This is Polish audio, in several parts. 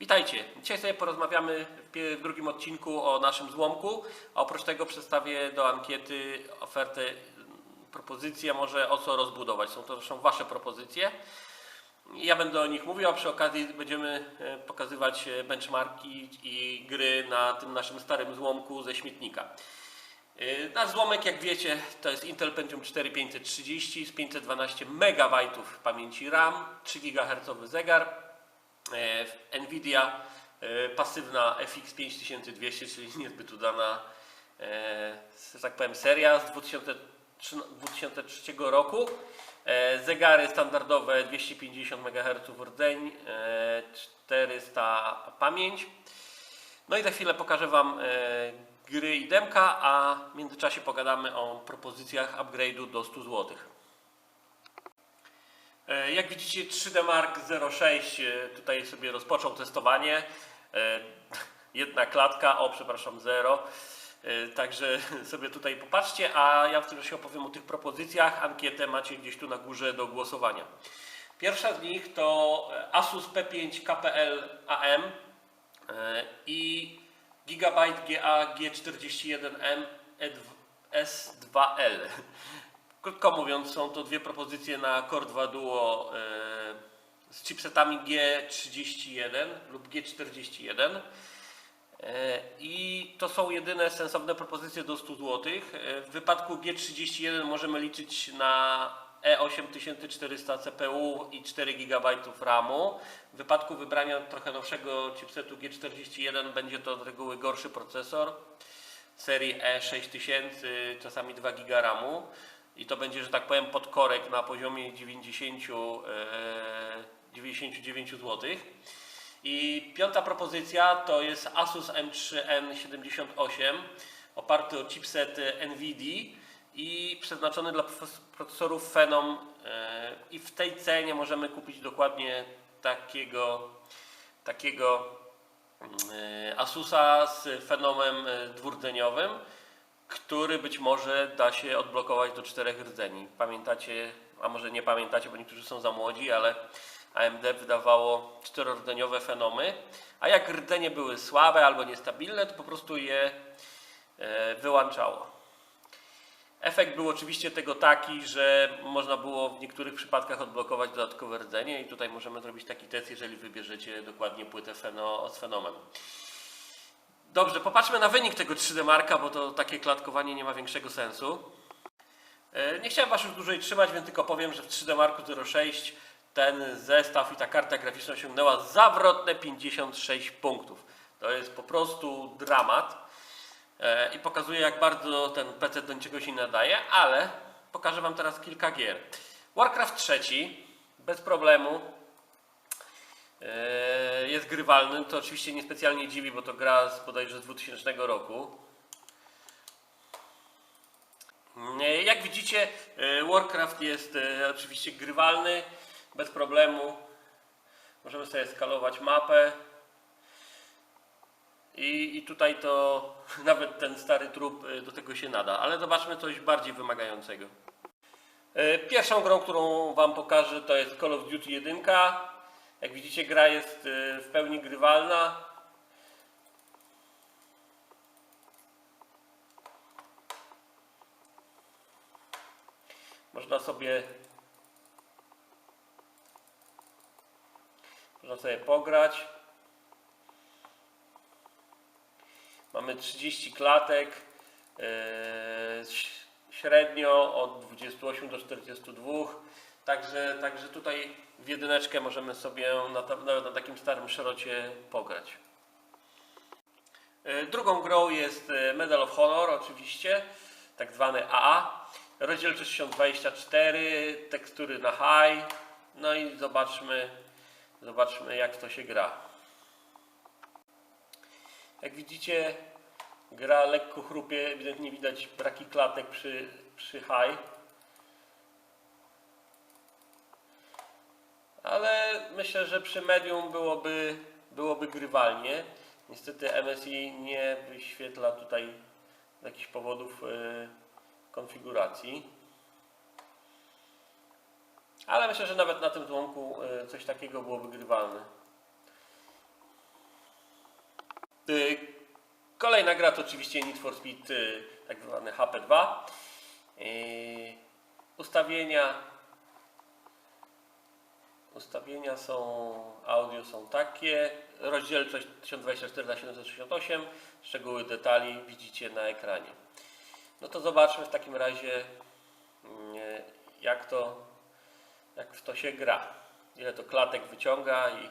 Witajcie. Dzisiaj sobie porozmawiamy w drugim odcinku o naszym złomku. A oprócz tego przedstawię do ankiety ofertę, mm, propozycje może o co rozbudować. Są to zresztą Wasze propozycje. Ja będę o nich mówił, a przy okazji będziemy e, pokazywać e, benchmarki i gry na tym naszym starym złomku ze śmietnika. E, Nasz złomek, jak wiecie, to jest Intel Pentium 4 530 z 512 MB pamięci RAM, 3 GHz zegar, Nvidia e, pasywna FX 5200, czyli niezbyt udana, e, że tak powiem, seria z 2003, 2003 roku. E, Zegary standardowe 250 MHz rdzeń, e, 400 pamięć. No i za chwilę pokażę Wam e, gry i demka, a w międzyczasie pogadamy o propozycjach upgrade'u do 100 zł. E, Jak widzicie 3D Mark 06 e, tutaj sobie rozpoczął testowanie. E, Jedna klatka, o przepraszam 0. E, Także sobie tutaj popatrzcie, a ja w tym czasie opowiem o tych propozycjach. Ankietę macie gdzieś tu na górze do głosowania. Pierwsza z nich to Asus P5 KPL AM i Gigabyte GA G41M S2L. Krótko mówiąc, są to dwie propozycje na Core 2 Duo e, z chipsetami G31 lub G41. E, I to są jedyne sensowne propozycje do 100 zł. E, W wypadku G31 możemy liczyć na E E8400 CPU i 4 GB RAMu. W wypadku wybrania trochę nowszego chipsetu G41 będzie to z reguły gorszy procesor serii E6000, czasami 2 GB RAMu. I to będzie, że tak powiem, podkorek na poziomie 90, e, 99 zł. I piąta propozycja to jest Asus M3N78 oparty o chipset NVIDIA i przeznaczony dla procesorów Phenom e, i w tej cenie możemy kupić dokładnie takiego takiego e, Asusa z Phenomem e, dwurdzeniowym, który być może da się odblokować do czterech rdzeni. Pamiętacie, a może nie pamiętacie, bo niektórzy są za młodzi, ale AMD wydawało czterordzeniowe Phenomy, a jak rdzenie były słabe albo niestabilne, to po prostu je e, wyłączało. Efekt był oczywiście tego taki, że można było w niektórych przypadkach odblokować dodatkowe rdzenie i tutaj możemy zrobić taki test, jeżeli wybierzecie dokładnie płytę feno, z fenomem. Dobrze, popatrzmy na wynik tego 3D Marka, bo to takie klatkowanie nie ma większego sensu. E, Nie chciałem Was już dłużej trzymać, więc tylko powiem, że w 3D Marku 06 ten zestaw i ta karta graficzna osiągnęła zawrotne 56 punktów. To jest po prostu dramat. E, i pokazuje jak bardzo ten PC do niczego się nie nadaje, ale pokażę Wam teraz kilka gier. Warcraft 3 bez problemu jest grywalny, to oczywiście niespecjalnie dziwi, bo to gra z bodajże z 2000 roku. E, Jak widzicie, e, Warcraft jest e, oczywiście grywalny, bez problemu. Możemy sobie skalować mapę. I, I tutaj to nawet ten stary trup do tego się nada, ale zobaczmy coś bardziej wymagającego. Pierwszą grą, którą Wam pokażę, to jest Call of Duty 1. Jak widzicie, gra jest y, w pełni grywalna. Można sobie można sobie pograć. Mamy 30 klatek, ś- średnio od 28 do 42. Także, także tutaj w jedyneczkę możemy sobie na, nawet na takim starym szerocie pograć. Yy, Drugą grą jest yy, Medal of Honor, oczywiście, tak zwany AA. Rozdzielczość 1024, tekstury na high. No i zobaczmy, zobaczmy jak to się gra. Jak widzicie, gra lekko chrupie, ewidentnie widać braki klatek przy, przy high. Ale myślę, że przy medium byłoby, byłoby grywalnie. Niestety MSI nie wyświetla tutaj z jakichś powodów e, konfiguracji. Ale myślę, że nawet na tym złomku e, coś takiego byłoby grywalne. Y, Kolejna gra to oczywiście Need for Speed, y, tak zwany HP2. Y, Ustawienia. Ustawienia są, audio są takie. Rozdzielczość 1024 na 768. Szczegóły detali widzicie na ekranie. No to zobaczmy w takim razie, mm, jak to, jak w to się gra. Ile to klatek wyciąga i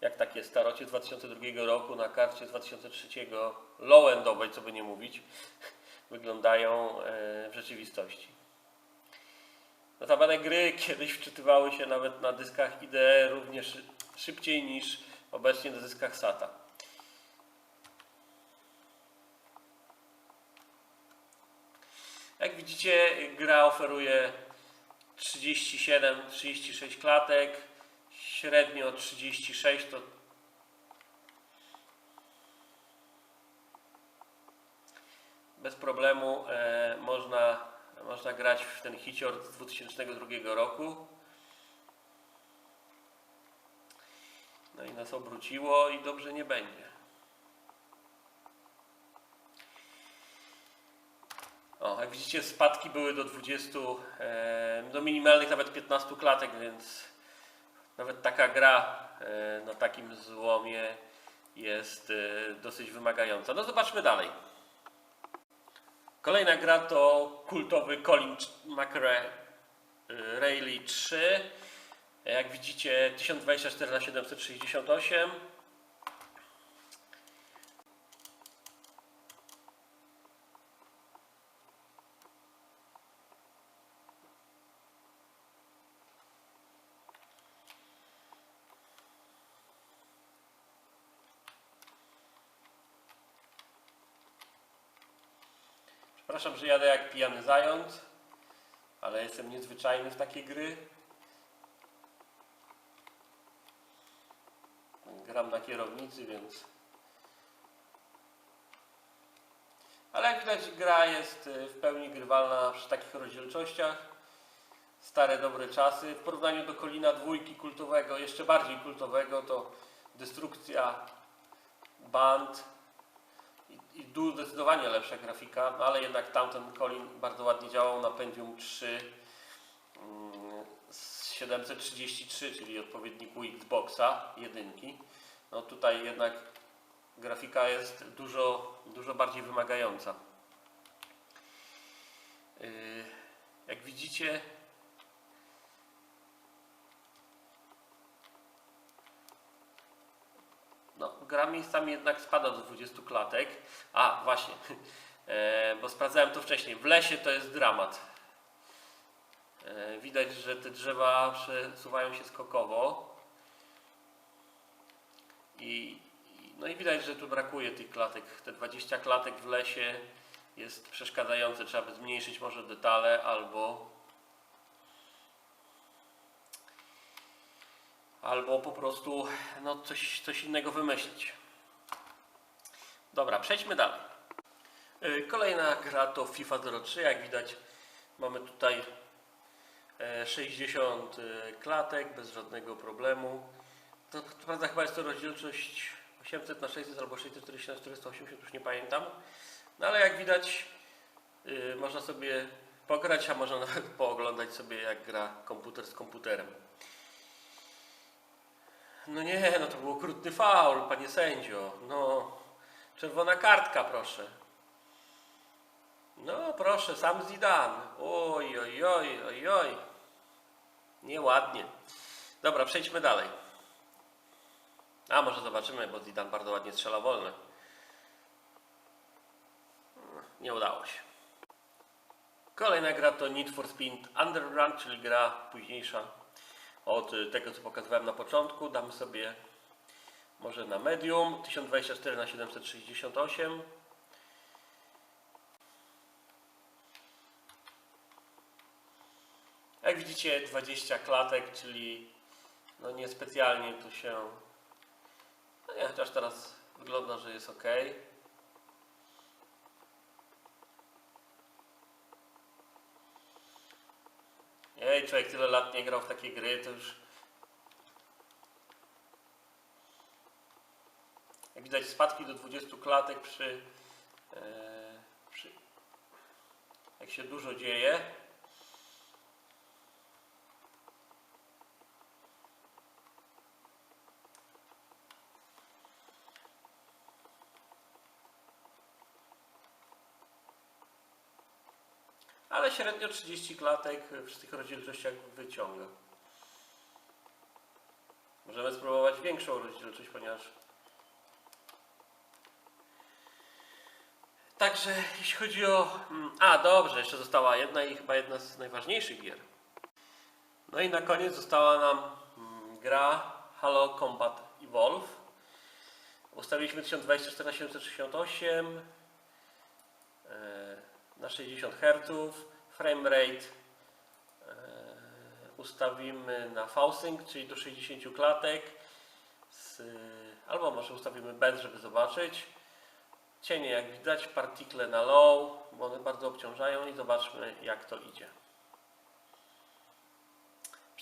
jak takie starocie z 2002 roku na karcie z 2003 low-endowej, co by nie mówić, wyglądają e, w rzeczywistości. Notabene gry kiedyś wczytywały się nawet na dyskach IDE również szybciej niż obecnie na dyskach SATA. Jak widzicie, gra oferuje 37-36 klatek, średnio 36 to bez problemu e, można, można grać w ten hicior z 2002 roku. No i nas obróciło i dobrze nie będzie. O, jak widzicie spadki były do 20, e, do minimalnych nawet 15 klatek, więc nawet taka gra e, na takim złomie jest e, dosyć wymagająca. No zobaczmy dalej. Kolejna gra to kultowy Colin McRae e, Rayleigh 3. Jak widzicie 1024 na 768. Przepraszam, że jadę jak pijany zając, ale jestem niezwyczajny w takie gry. Gram na kierownicy, więc. Ale jak widać, gra jest y, w pełni grywalna przy takich rozdzielczościach. Stare, dobre czasy. W porównaniu do Kolina dwójki kultowego, jeszcze bardziej kultowego, to destrukcja band, i, du zdecydowanie lepsza grafika, ale jednak tamten Colin bardzo ładnie działał na Pentium 3 mm, z 733, czyli odpowiedniku Xboxa jedynki. No tutaj jednak grafika jest dużo, dużo bardziej wymagająca. Yy, Jak widzicie, No, gra miejscami jednak spada do 20 klatek. A, właśnie, e, bo sprawdzałem to wcześniej. W lesie to jest dramat. E, widać, że te drzewa przesuwają się skokowo. I, no i widać, że tu brakuje tych klatek. Te 20 klatek w lesie jest przeszkadzające. Trzeba by zmniejszyć może detale albo albo po prostu no, coś, coś innego wymyślić. Dobra, przejdźmy dalej. Y, Kolejna gra to FIFA 03. Jak widać, mamy tutaj e, 60 y, klatek bez żadnego problemu. To, to prawda, chyba jest to rozdzielczość 800 na 600 albo 640 na 480, już nie pamiętam. No ale jak widać, y, można sobie pograć, a można nawet pooglądać sobie, jak gra komputer z komputerem. No nie, no to był okrutny faul, panie sędzio. No, czerwona kartka, proszę. No, proszę, sam Zidane. Oj, oj, oj, oj, oj. Nieładnie. Dobra, przejdźmy dalej. A, może zobaczymy, bo Zidane bardzo ładnie strzela wolne. Nie udało się. Kolejna gra to Need for Speed Underground, czyli gra późniejsza od y, tego, co pokazywałem na początku. Damy sobie może na medium 1024 na 768. Jak widzicie 20 klatek, czyli no niespecjalnie tu się no nie, chociaż teraz wygląda, że jest ok. Człowiek tyle lat nie grał w takie gry, to już Jak widać spadki do 20 klatek przy, e, przy jak się dużo dzieje. Ale średnio 30 klatek przy tych rozdzielczościach wyciąga. Możemy spróbować większą rozdzielczość, ponieważ Także jeśli chodzi o. mm, A, dobrze, jeszcze została jedna i chyba jedna z najważniejszych gier. No i na koniec została nam mm, gra Halo Combat Evolve. Ustawiliśmy 1024 na 768 e, na 60 Hz. Framerate e, ustawimy na V-Sync, czyli do 60 klatek. Z, albo może ustawimy bez, żeby zobaczyć. Cienie jak widać, partikle na low, bo one bardzo obciążają i zobaczmy jak to idzie.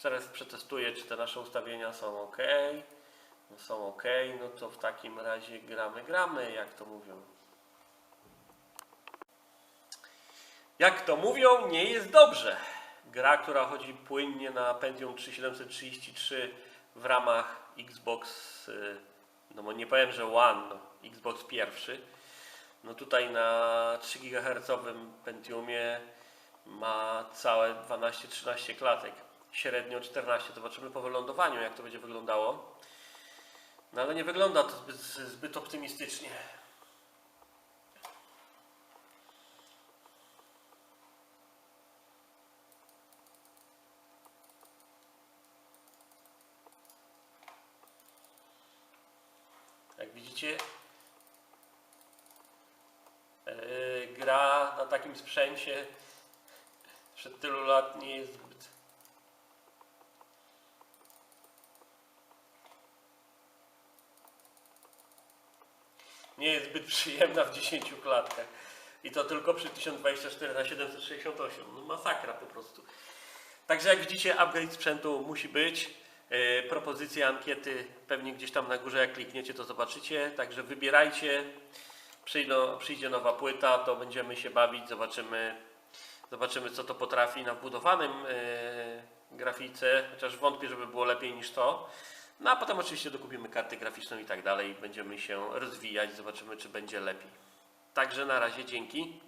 Teraz przetestuję, czy te nasze ustawienia są ok. No są ok, no to w takim razie gramy, gramy, jak to mówią. Jak to mówią, nie jest dobrze. Gra, która chodzi płynnie na Pentium 3733 w ramach Xbox, y, no bo nie powiem, że One, no, Xbox pierwszy. No tutaj na 3 GHz Pentiumie ma całe 12-13 klatek. Średnio 14. Zobaczymy po wylądowaniu, jak to będzie wyglądało. No ale nie wygląda to zbyt, zbyt optymistycznie. Jak widzicie, Yy, gra na takim sprzęcie przed tylu lat nie jest zbyt. Nie jest zbyt przyjemna w 10 klatkach. I to tylko przy 1024 na 768. No masakra po prostu. Także jak widzicie, upgrade sprzętu musi być. Yy, propozycje ankiety pewnie gdzieś tam na górze, jak klikniecie, to zobaczycie. Także wybierajcie przyjdą, przyjdzie nowa płyta, to będziemy się bawić, zobaczymy, zobaczymy co to potrafi na wbudowanym yy, grafice, chociaż wątpię, żeby było lepiej niż to. No a potem oczywiście dokupimy kartę graficzną i tak dalej, będziemy się rozwijać, zobaczymy czy będzie lepiej. Także na razie dzięki.